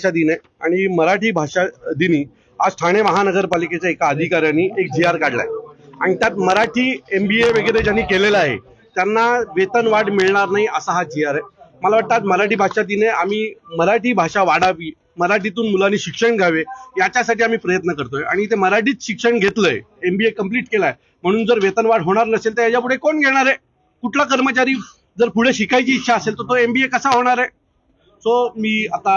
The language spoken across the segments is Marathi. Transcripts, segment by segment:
भाषा दिन आहे आणि मराठी भाषा दिनी आज ठाणे महानगरपालिकेच्या एका अधिकाऱ्यांनी एक जी आर काढलाय. आणि त्यात मराठी एम बी ए वगैरे ज्यांनी केलेलं आहे त्यांना वेतन वाढ मिळणार नाही असा हा जी आर आहे. मला वाटतं आज मराठी भाषा दिने आम्ही मराठी भाषा वाढावी मराठीतून मुलांनी शिक्षण घ्यावे याच्यासाठी आम्ही प्रयत्न करतोय. आणि ते मराठीत शिक्षण घेतलंय एम बी ए कंप्लीट केलाय म्हणून जर वेतन वाढ होणार नसेल तर याच्यापुढे कोण घेणार आहे? कुठला कर्मचारी जर पुढे शिकायची इच्छा असेल तर तो एम बी ए कसा होणार आहे? सो मी आता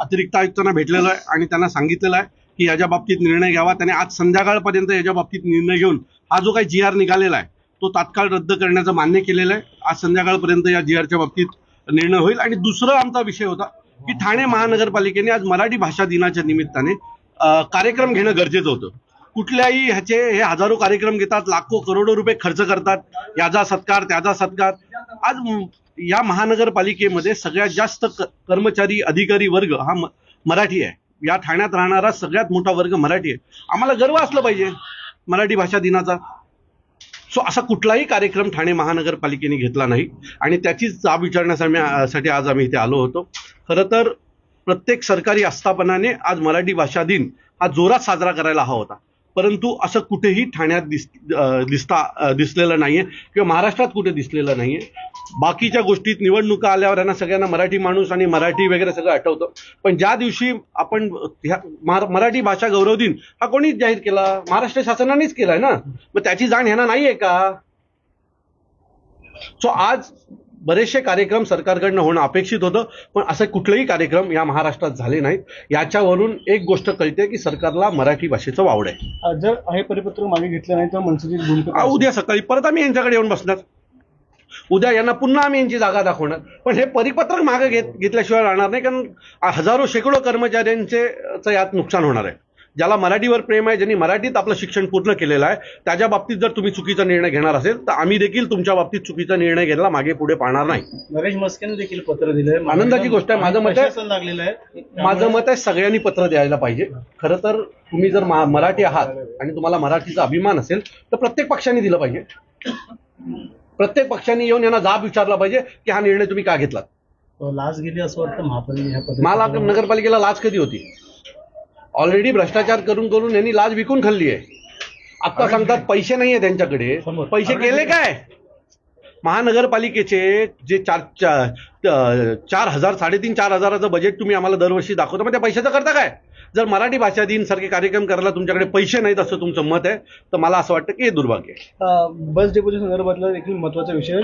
अतिरिक्त आयुक्तांना भेटलेलो आहे आणि त्यांना सांगितलेलं आहे की याच्या बाबतीत निर्णय घ्यावा. त्याने आज संध्याकाळपर्यंत याच्या बाबतीत निर्णय घेऊन हा जो काही जी आर निघालेला आहे तो तात्काळ रद्द करण्याचं मान्य केलेलं आहे. आज संध्याकाळपर्यंत या जी आरच्या बाबतीत निर्णय होईल. आणि दुसरा आमचा विषय होता की ठाणे महानगरपालिकेने आज मराठी भाषा दिनाच्या निमित्ताने कार्यक्रम घेणं गरजेचं होतं. कुठल्याही ह्याचे हे हजारो कार्यक्रम घेतात लाखो करोडो रुपये खर्च करतात. याचा सत्कार त्याचा सत्कार आज या महानगरपालिकेमध्ये सगळ्यात जास्त क- कर्मचारी अधिकारी वर्ग हा म- मराठी आहे. या ठाण्यात राहणारा सगळ्यात मोठा वर्ग मराठी आहे. आम्हाला गर्व असलं पाहिजे मराठी भाषा दिनाचा. सो असा कुठलाही कार्यक्रम ठाणे महानगरपालिकेने घेतला नाही. आणि त्याचीच जाब विचारण्यासाठी आज आम्ही इथे आलो होतो. खरं तर प्रत्येक सरकारी आस्थापनाने आज मराठी भाषा दिन हा जोरात साजरा करायला हवा होता. परंतु असं कुठेही ठाण्यात दिस दिसता दिसलेलं दिसलेलं नाहीये किंवा महाराष्ट्रात कुठे दिसलेलं नाहीये. बाकीच्या गोष्टीत निवडणुका आल्यावर यांना सगळ्यांना मराठी माणूस आणि मराठी वगैरे सगळं आठवतं. पण ज्या दिवशी आपण ह्या मराठी भाषा गौरव दिन हा कोणीच जाहीर केला? महाराष्ट्र शासनानेच केलाय ना? मग त्याची जाण ह्यांना आहे का? सो आज बरेचसे कार्यक्रम सरकारकडनं होणं अपेक्षित होतं पण असं कुठलेही कार्यक्रम या महाराष्ट्रात झाले नाहीत. याच्यावरून एक गोष्ट कळते की सरकारला मराठी भाषेचं वावड आहे. जर हे परिपत्रक मागे घेतलं नाही तर मनसेची? उद्या सकाळी परत आम्ही यांच्याकडे येऊन बसणार. उद्या यांना पुन्हा आम्ही यांची जागा दाखवणार. पण हे परिपत्रक मागे घेत घेतल्याशिवाय राहणार नाही कारण हजारो शेकडो कर्मचाऱ्यांचे यात नुकसान होणार आहे. ज्याला मराठीवर प्रेम आहे ज्यांनी मराठीत आपलं शिक्षण पूर्ण केलेलं आहे त्याच्या बाबतीत जर तुम्ही चुकीचा निर्णय घेणार असेल तर आम्ही देखील तुमच्या बाबतीत चुकीचा निर्णय घ्यायला मागे पुढे पाहणार नाही. नरेश मस्केने देखील पत्र दिलंय. आनंदाची गोष्ट आहे. माझं मत आहे- लागलेलं आहे. माझं मत आहे सगळ्यांनी पत्र द्यायला पाहिजे. खरं तर तुम्ही जर मराठी आहात आणि तुम्हाला मराठीचा अभिमान असेल तर प्रत्येक पक्षाने दिलं पाहिजे. प्रत्येक पक्षाने येऊन यांना जाब विचारला पाहिजे की हा निर्णय तुम्ही का घेतलात? लाच गेली असं वाटतं महापालिका मला नगरपालिकेला लाच कधी होती? ऑलरेडी भ्रष्टाचार करून करून यांनी लाच विकून खाल्ली आहे. आता सांगतात पैसे नाहीये त्यांच्याकडे. समोर. पैसे गेले काय? महानगरपालिकेचे जे चार चा- चार हजार साडेतीन चार हजाराचं बजेट तुम्ही आम्हाला दरवर्षी दाखवता मग त्या पैशाचं करता काय? जर मराठी भाषा दिन सारखे कार्यक्रम करायला तुमच्याकडे पैसे नाहीत असं तुमचं मत आहे तर मला असं वाटतं की हे दुर्भाग्य आहे. बस डेपोच्या संदर्भातला देखील महत्त्वाचा विषय आहे.